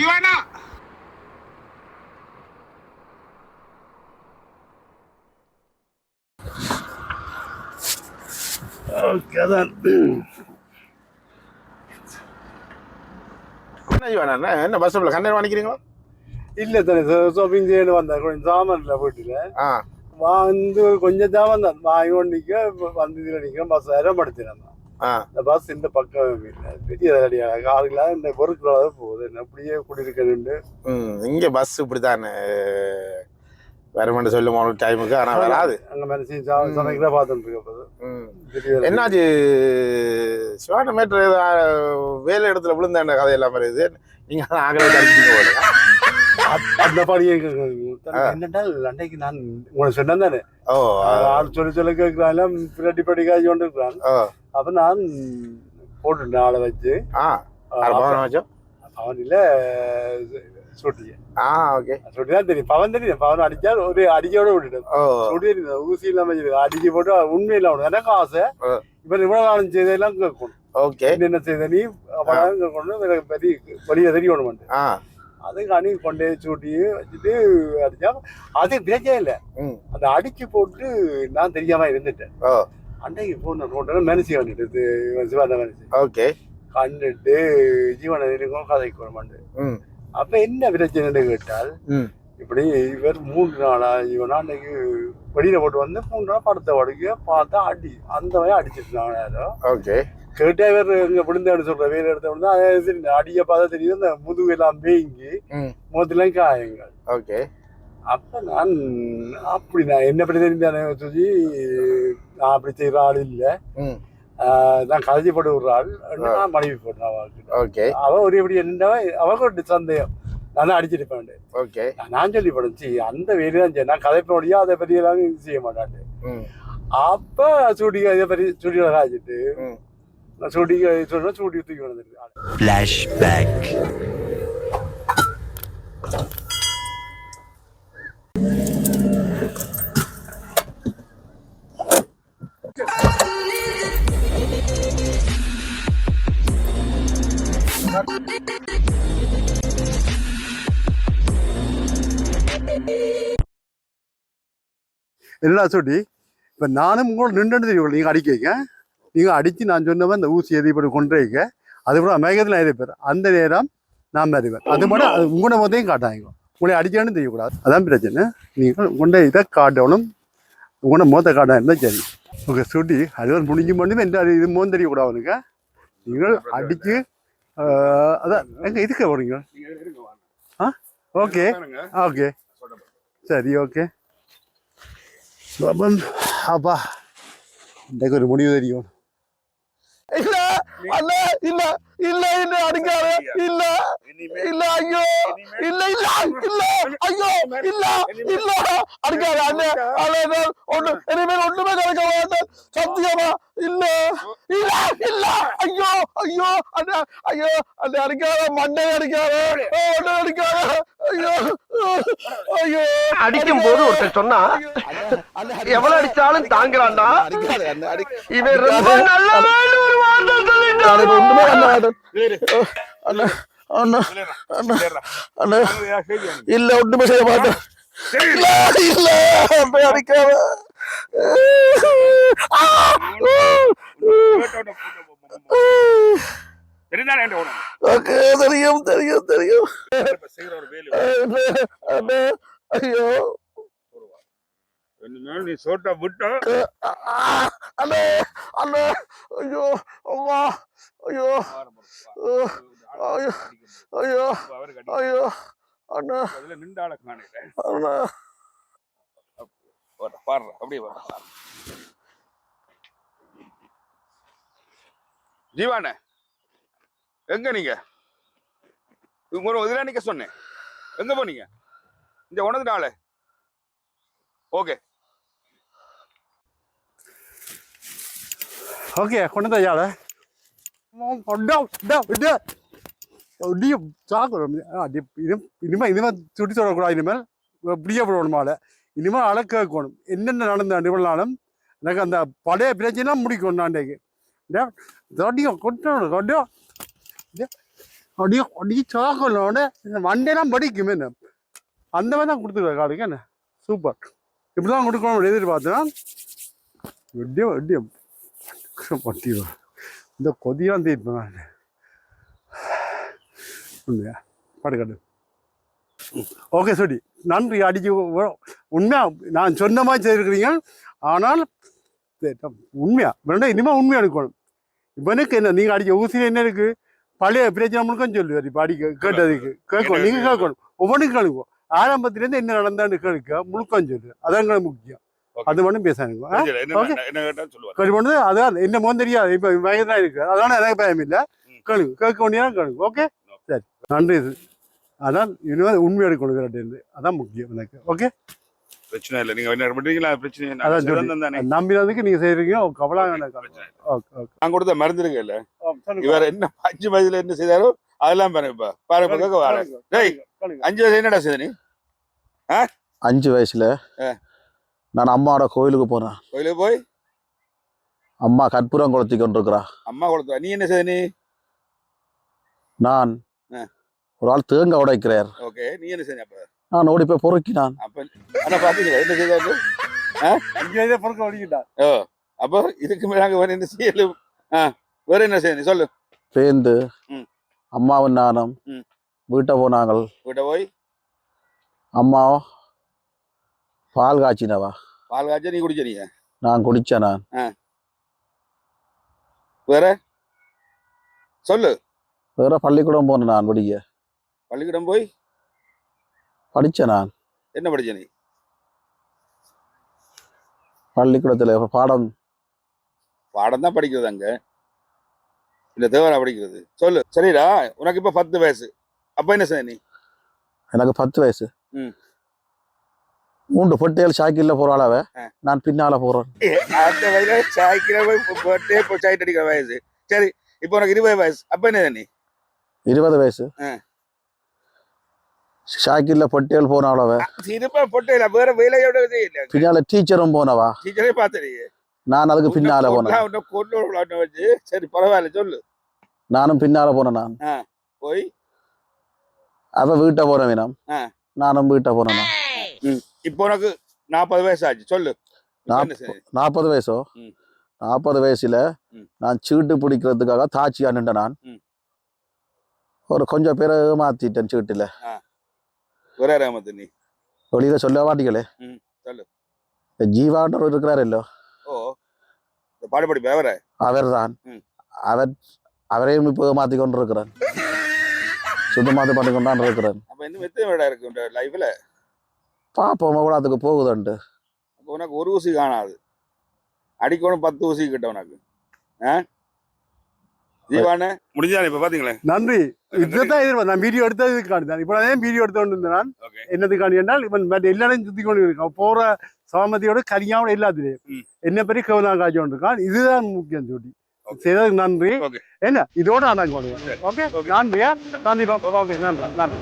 Jeevana okay அதான் என்ன என்ன பஸ் ஸ்டாப்ல கண்ணீர் வாங்கிக்கிறீங்களா? இல்லை தானே ஷாப்பிங் செய்யணும் வந்தேன் கொஞ்சம் சாமான் இல்லை வீட்டில் ஆ. வந்து கொஞ்சம் தான் வாங்கி கொண்டு நிற்க வந்து இதில் நிற்கிறேன் பஸ் இடம்படுத்தினேன் ஆ இந்த பஸ் இந்த பக்கம் இல்லை பெரிய அடியாக காலையில் இந்த பொருட்களாக போகுது. அப்படியே குடியிருக்கணுண்டு ம் இங்க பஸ் இப்படித்தான் வருமென்று சொல்லும் உனக்கு டைமுக்கு ஆனா வராது. அங்கே மேலே சமைக்கிற பார்த்துட்டு இருக்க போது ம். தெரியல. என்னாச்சு சிவான மேட்ரு வேலை இடத்துல விழுந்த கதை எல்லாம் வருது. நீங்க ஆகவே தடுப்பீங்க போடுங்க அத்- அந்த படியே என்னடா அன்னைக்கு நான் உங்களை சொன்னேன் தானே? ஓ ஆள் சொல்லி சொல்ல கேட்கிறான் பின்னாடி படி காய்ச்சி கொண்டு இருக்கிறான். ஓ அப்ப நான் போட்டுட்டேன் ஆளை வச்சு ஆ பவன் வச்சோம்? அவன் இல்ல சுட்டிய ஆ ஓகே. சுட்டி தான் தெரியும். பவன் தெரியும். பவன் அடிச்சா ஒரு அடிக்கோட விட்டுட்டேன். சுட்டி தெரியும். ஊசி இல்லாம வச்சிருக்கு. அடிச்சு போட்டு உண்மையில அவனுக்கு எனக்கு ஆசை. ஆ. இவன் இவ்வளவு நாளும் செய்ததெல்லாம் கேட்கணும். ஓகே. என்னென்ன செய்த? நீ அப்பதான் கேட்கணும். எனக்கு பெரிய வெளியே தெரியணும் ஆ. அதுக்கு அணி கொண்டே சூட்டி வச்சுட்டு அடிச்சா அது பிரச்சனை இல்லை. அதை அடிச்சு போட்டு நான் தெரியாம இருந்துட்டேன். ஓ அன்னைக்கு போன ரோட்டில் மனசு வந்துட்டு சிவாந்த மனசு ஓகே. கண்டுட்டு ஜீவன இருக்கும் கதைக்கு வரமாண்டு ம். அப்ப என்ன பிரச்சனைன்னு கேட்டால் இப்படி இவர் மூன்று நாளா இவன் அன்னைக்கு வெளியில போட்டு வந்து மூணு நாள் படத்தை வடிக்க பார்த்தா அடி அந்த வகையா அடிச்சிருந்தாங்க யாரோ. ஓகே. கேட்டே இவர் இங்க விழுந்தான்னு சொல்ற வேலை எடுத்த விழுந்தா அடிய பார்த்தா தெரியுது இந்த முதுகு எல்லாம் வேங்கி ம். முகத்துலாம் காயங்கள். ஓகே. அப்ப நான் அப்படி நான் என்ன பற்றி தெரிந்தானே சொல்லி நான் அப்படி செய்யற ஆள் இல்லை. நான் கதைச்சி போட்டு விடுற ஆள். நான் மனைவி போட்டேன் அவகிட்ட ஓகே. அவ ஒரு எப்படி என்னவா அவக்கு ஒரு சந்தேகம் நான் அடிச்சிருப்பேன் ஓகே. நான் சொல்லி படைச்சி அந்த வேலை தான் செய்ய நான் கதைப்படியா அதை பற்றி எல்லாம் செய்ய மாட்டான் ம். அப்ப சூட்டிக்கு இதை பற்றி சூட்டிகளை காய்ச்சிட்டு நான் சூட்டிக்கு சொன்னா சூட்டி தூக்கி வந்துருக்கு Flashback. என்னடா சூட்டி இப்போ நானும் கூட நின்று தெரியும்? நீங்கள் அடிக்க வைக்க நீங்கள் அடித்து நான் சொன்னவன் இந்த ஊசி எதி இப்படி கொண்டு வைக்க அது கூட மேகத்தில் நான் இருப்பேன் அந்த நேரம் நான் அறிவேன் அது மட்டும் அது உங்களோட முகத்தையும் காட்டாங்க. உங்களை அடிக்கணும்னு தெரியக்கூடாது. அதான் பிரச்சனை. நீங்கள் உங்களோட இதை காட்டணும். உங்களோட முகத்தை காட்டாம இருந்தால் சரி. ஓகே சூட்டி அது ஒரு முடிஞ்சு மட்டும் எந்த இது முகம் தெரியக்கூடாது அவனுக்கு. நீங்கள் அடித்து அதான் எங்கே இதுக்கு போகிறீங்க ஆ? ஓகே. ஓகே. சரி ஓகே. അപ്പം അപ്പാ എന്റെ ഒരു മണി ചെയ്തിരിക്കും ഇല്ല അല്ല ഇല്ല ഇല്ല എന്നെ അടുക്കാറ് ഇല്ല ഇല്ല അയ്യോ ഇല്ല ഇല്ല ഇല്ല അയ്യോ ഇല്ല ഇല്ല അടുക്കാറ് അന്നെ അല്ലെ സത്യമാ ഇല്ല ഇല്ല ഇല്ല അയ്യോ അയ്യോ അന്നെ അയ്യോ അന്നെ അടിക്കാറ് മണ്ണ അടിക്കാറ് ഒന്നും അടിക്കാറ് അയ്യോ. ஐயோ அடிக்கும் போது ஒருத்தர் சொன்னா எவ்வளவு அடிச்சாலும் தாங்குறான்டா. இவன் ரொம்ப நல்லவன் ஒரு வார்த்தை சொல்லிட்டான். ஒண்ணுமே பண்ண மாட்டேன் அண்ணா அண்ணா அண்ணா அண்ணா. இல்ல ஒண்ணுமே செய்ய மாட்டேன். இல்ல இல்ல அப்படி அடிக்காம. ஆ! ஓகே தெரியும் தெரியும் தெரியும். ஐயோ. நீ சோட்டா விட்டா! அண்ணே அண்ணே ஐயோ அம்மா ஐயோ. ஐயோ ஐயோ ஐயோ அண்ணா. அதுல நின்றால காணல அண்ணா. பாடுற அப்படியே வர ஜீவானே எங்க நீங்க? உங்களுக்கு இதெல்லாம் நிக்க சொன்னேன். எங்க போனீங்க? இந்த உணர்ந்து நாள் ஓகே. ஓகே கொண்டு தயாள இனிமேல் இனிமேல் சுட்டி தொடக்கூடாது இனிமேல். இப்படியே போடணுமால இனிமேல் அழக்க வைக்கணும் என்னென்ன நடந்த நிகழ்நாளும் எனக்கு அந்த பழைய பிரச்சனை முடிக்கணும் நான் இன்னைக்கு கொட்டணும் கொட்டோம் அப்படியே அப்படியே சாக்கலோட இந்த வண்டியெல்லாம் படிக்குமே என்ன அந்த மாதிரி தான் கொடுத்துருக்காரு காலுக்கு என்ன சூப்பர் இப்படி தான் கொடுக்கணும் எதிர்பார்த்தேன் எப்படியோ எப்படியோ பட்டிடுவேன் இந்த கொதியெல்லாம் தீர்ப்பேன் நான் உண்மையா படுக்கட்டு ஓகே சொல்லி நன்றி அடிச்சு உண்மையா நான் சொன்ன மாதிரி செய்திருக்கிறீங்க ஆனால் உண்மையா வேண்டாம் இனிமேல் உண்மையாக எடுக்கணும் இவனுக்கு என்ன நீங்கள் அடிச்ச ஊசியில் என்ன இருக்குது பழைய பிரச்சனை முழுக்கம் சொல்லுவார். இப்போ அடிக்க கேட்டதுக்கு. கேட்கணும். நீங்க கேட்கணும். ஒவ்வொன்றும் கேளுங்க. ஆரம்பத்திலேருந்து என்ன நடந்தான்னு கேட்க முழுக்கம் சொல்லு அதான் முக்கியம். அது மட்டும் பேசானுங்க கேள்வி பண்ணது அதான். என்ன மோன் தெரியாது. இப்போ வயது தான் இருக்கு. அதனால எனக்கு பயம் இல்லை. கேளுங்க. கேட்க வேண்டியதா கேளுங்க. ஓகே சரி. நன்றி. இது அதான் இனிமேல் உண்மை எடுக்கணும் இருந்து அதான் முக்கியம் எனக்கு. ஓகே பிரச்சனை இல்லை. நீங்க என்ன பண்றீங்களா? பிரச்சனை நம்பினதுக்கு நீங்க கவலை இல்லை. ஓகே நான் கொடுத்த மருந்து இருக்குல்ல. இவர் என்ன அஞ்சு வயசுல என்ன செய்தாரோ அதெல்லாம் பாருங்க இப்ப. பாருங்க வரேன். டேய். அஞ்சு வயசு என்னடா செய்த நீ? அஞ்சு வயசுல. நான் அம்மாவோட கோயிலுக்கு போனேன். கோயிலுக்கு போய்? அம்மா கற்பூரம் கொளுத்தி கொண்டிருக்கிறா. அம்மா கொடுத்தா நீ என்ன செய்த நீ? நான். ஒரு ஆள் தேங்காய் உடைக்கிறார். ஓகே நீ என்ன அப்ப? நான் ஓடி போய் பொறுக்கினான். பொறுக்க வலிக்கிட்டா ஓ அப்போ இதுக்கு மேல நாங்க வேற என்ன செய்யலும் வேற என்ன செய்ய நீ சொல்லு. பேந்து. அம்மாவும் நானும். வீட்டை போனாங்கள். வீட்டை போய்? அம்மா பால் காய்ச்சினவா? பால் காய்ச்சா நீ குடிச்ச நீ நான் குடிச்சேன் நான். வேற? சொல்லு. வேற பள்ளிக்கூடம் போனேன் நான் படிக்க பள்ளிக்கூடம் போய்? படிச்சேன் நான். என்ன படிச்ச நீ? பள்ளிக்கூடத்துல பாடம். பாடம் தான் படிக்கிறது அங்க. இல்ல தேவரா படிக்கிறது. சொல்லு. சரிடா. உனக்கு இப்ப பத்து வயசு. அப்ப என்ன செய்ய நீ? எனக்கு பத்து வயசு. ம். மூன்று பொட்டியல் சாக்கில்ல போறாளவ ஆ. நான் பின்னால போறேன். ஏ, அந்த வயசுல சாய்க்கிற பர்த்டே இப்போ சாய்ட் அடிக்கிற வயசு. சரி இப்போ உனக்கு இருபது வயசு. அப்ப என்ன நீ? இருபது வயசு. ஆ. சாக்கில்ல பொட்டியல் போனாளவ இருப்பா பொட்டையில வேற வேலையோட பின்னால டீச்சரும் போனவா டீச்சரே பார்த்தீங்க நான் அதுக்கு பின்னால போனேன் கொண்டு வச்சு சரி பரவாயில்ல சொல்லு நானும் பின்னால போனேன் நான் போய் அவ வீட்டை போன வேணும். நானும் வீட்டை போனேன். இப்போ உனக்கு நாற்பது வயசு ஆச்சு சொல்லு? நாற்பது வயசோ. நாற்பது வயசுல. நான் சீட்டு பிடிக்கிறதுக்காக தாச்சி நின்ற நான். ஒரு கொஞ்சம் பேரை ஏமாத்திட்டேன் சீட்டுல இருக்கிறாரல்லோ ஓ இந்த பாடு படி வேற அவர்தான். ம். அவர் அவரையும் இப்போ ஏமாத்தி கொண்டு இருக்கிறான் சுத்தமாத்து பண்ணி கொண்டான் இருக்கிறான் அப்ப இன்னும் எத்தனை வேடா இருக்கு உன் லைஃப்ல பாப்போம் எவ்வளோத்துக்கு போகுதுன்ட்டு அப்போ உனக்கு ஒரு ஊசி காணாது. அடிக்கணும் பத்து ஊசி கிட்ட உனக்கு. ஆ? ஜீவானே? முடிஞ்சானே இப்ப பாத்தீங்களே? நன்றி. இதுதான் எதிர்பார்த்தேன் நான் வீடியோ எடுத்ததுக்காண்டி தான் இப்போ நான் வீடியோ எடுத்து கொண்டு இருந்தேன் நான்? ஓகே. என்னதுக்காண்டி என்றால் இவன் மற்ற எல்லாரையும் சுத்தி கொண்டு இருக்கான். போற சாமதியோட கரியாவோட எல்லாத்துலயும். என்ன பெரிய கவனா காட்சி கொண்டு இருக்கான் இதுதான் முக்கியம் சொல்லி. செய்ததுக்கு நன்றி. என்ன? இதோட நான் கொண்டு ஓகே. நன்றியா? நன்றி நன்றி. நன்றி.